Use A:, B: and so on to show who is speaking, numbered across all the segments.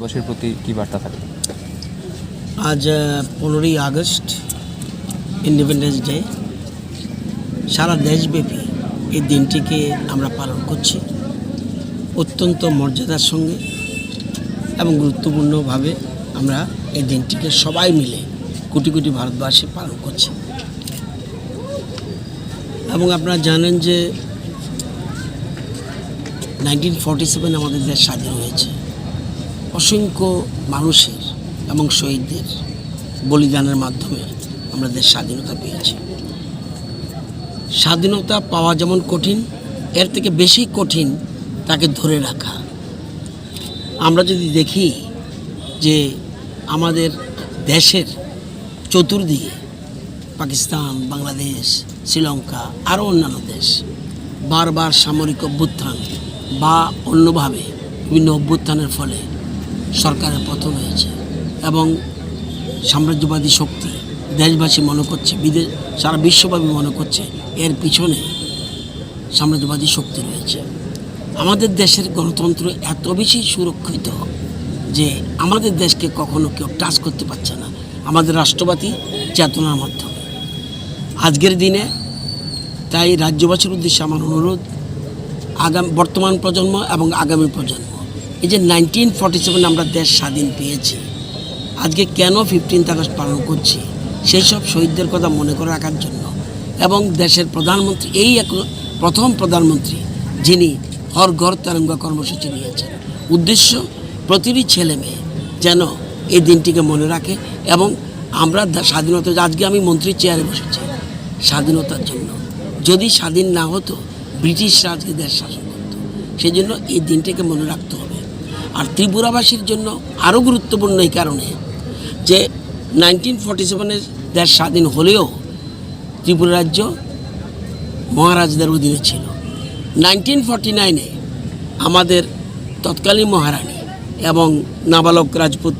A: রাজ্যবাসীর প্রতি কী বার্তা থাকবে?
B: আজ পনেরোই আগস্ট ইন্ডিপেন্ডেন্স ডে সারা দেশব্যাপী এই দিনটিকে আমরা পালন করছি। অত্যন্ত মর্যাদার সঙ্গে এবং গুরুত্বপূর্ণভাবে আমরা এই দিনটিকে সবাই মিলে কোটি কোটি ভারতবাসী পালন করছি। এবং আপনারা জানেন যে নাইনটিন ফর্টি সেভেন আমাদের দেশ স্বাধীন হয়েছে। অসংখ্য মানুষের এবং শহীদদের বলিদানের মাধ্যমে আমরা দেশ স্বাধীনতা পেয়েছি। স্বাধীনতা পাওয়া যেমন কঠিন, এর থেকে বেশি কঠিন তাকে ধরে রাখা। আমরা যদি দেখি যে আমাদের দেশের চতুর্দিকে পাকিস্তান, বাংলাদেশ, শ্রীলঙ্কা, আরও অন্যান্য দেশ বারবার সামরিক অভ্যুত্থান বা অন্যভাবে বিভিন্ন অভ্যুত্থানের ফলে সরকারের পতন হয়েছে এবং সাম্রাজ্যবাদী শক্তি দেশবাসী মনে করছে বিদেশ সারা বিশ্বব্যাপী মনে করছে এর পিছনে সাম্রাজ্যবাদী শক্তি রয়েছে। আমাদের দেশের গণতন্ত্র এত বেশি সুরক্ষিত যে আমাদের দেশকে কখনো কেউ টাচ করতে পারছে না, আমাদের রাষ্ট্রবাদী চেতনার মাধ্যমে। আজকের দিনে তাই রাজ্যবাসীর উদ্দেশ্যে আমার অনুরোধ, আগাম বর্তমান প্রজন্ম এবং আগামী প্রজন্ম। এই যে নাইনটিন ফর্টি সেভেন আমরা দেশ স্বাধীন পেয়েছি, আজকে কেন ফিফটিন্থ আগস্ট পালন করছি, সেই সব শহীদদের কথা মনে করে রাখার জন্য। এবং দেশের প্রধানমন্ত্রী, এই এক প্রথম প্রধানমন্ত্রী, যিনি হর ঘর তেরঙ্গা কর্মসূচি নিয়েছেন। উদ্দেশ্য, প্রতিটি ছেলে মেয়ে যেন এই দিনটিকে মনে রাখে এবং আমরা স্বাধীনতা, আজকে আমি মন্ত্রীর চেয়ারে বসেছি স্বাধীনতার জন্য। যদি স্বাধীন না হতো, ব্রিটিশরা আজকে দেশ শাসন করতো। সেই জন্য এই দিনটাকে মনে রাখতে হবে। আর ত্রিপুরাবাসীর জন্য আরও গুরুত্বপূর্ণ এই কারণে যে নাইনটিন ফর্টি সেভেনের দেশ স্বাধীন হলেও ত্রিপুরা রাজ্য মহারাজদের অধীনে ছিল। নাইনটিন ফর্টি নাইনে আমাদের তৎকালীন মহারানী এবং নাবালক রাজপুত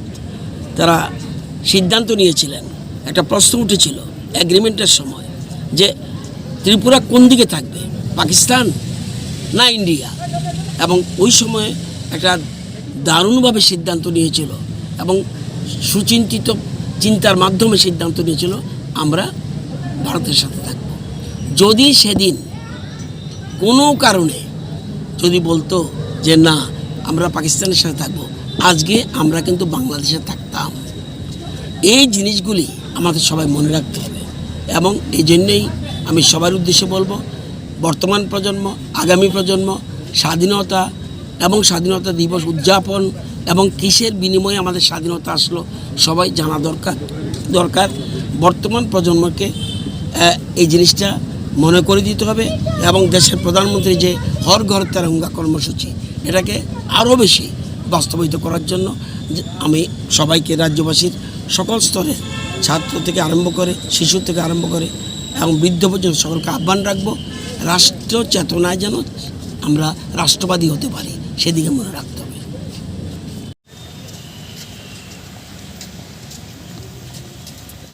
B: তারা সিদ্ধান্ত নিয়েছিলেন, একটা প্রশ্ন উঠেছিল অ্যাগ্রিমেন্টের সময় যে ত্রিপুরা কোন দিকে থাকবে, পাকিস্তান না ইন্ডিয়া? এবং ওই সময়ে একটা দারুণভাবে সিদ্ধান্ত নিয়েছিল এবং সুচিন্তিত চিন্তার মাধ্যমে সিদ্ধান্ত নিয়েছিল, আমরা ভারতের সাথে থাকব। যদি সেদিন কোনো কারণে যদি বলতো যে না, আমরা পাকিস্তানের সাথে থাকব, আজকে আমরা কিন্তু বাংলাদেশে থাকতাম। এই জিনিসগুলি আমাদের সবাই মনে রাখতে হবে এবং এই জন্যেই আমি সবার উদ্দেশ্যে বলব, বর্তমান প্রজন্ম, আগামী প্রজন্ম, স্বাধীনতা এবং স্বাধীনতা দিবস উদযাপন এবং কিসের বিনিময়ে আমাদের স্বাধীনতা আসলো, সবাই জানা দরকার দরকার। বর্তমান প্রজন্মকে এই জিনিসটা মনে করে দিতে হবে এবং দেশের প্রধানমন্ত্রী যে হর ঘর তেরঙ্গা কর্মসূচি, এটাকে আরও বেশি বাস্তবায়িত করার জন্য আমি সবাইকে, রাজ্যবাসীর সকল স্তরে, ছাত্র থেকে আরম্ভ করে, শিশু থেকে আরম্ভ করে এবং বৃদ্ধ পর্যন্ত সকলকে আহ্বান রাখব, রাষ্ট্র চেতনায় যেন আমরা রাষ্ট্রবাদী হতে পারি। সেদিকে মনে রাখতে।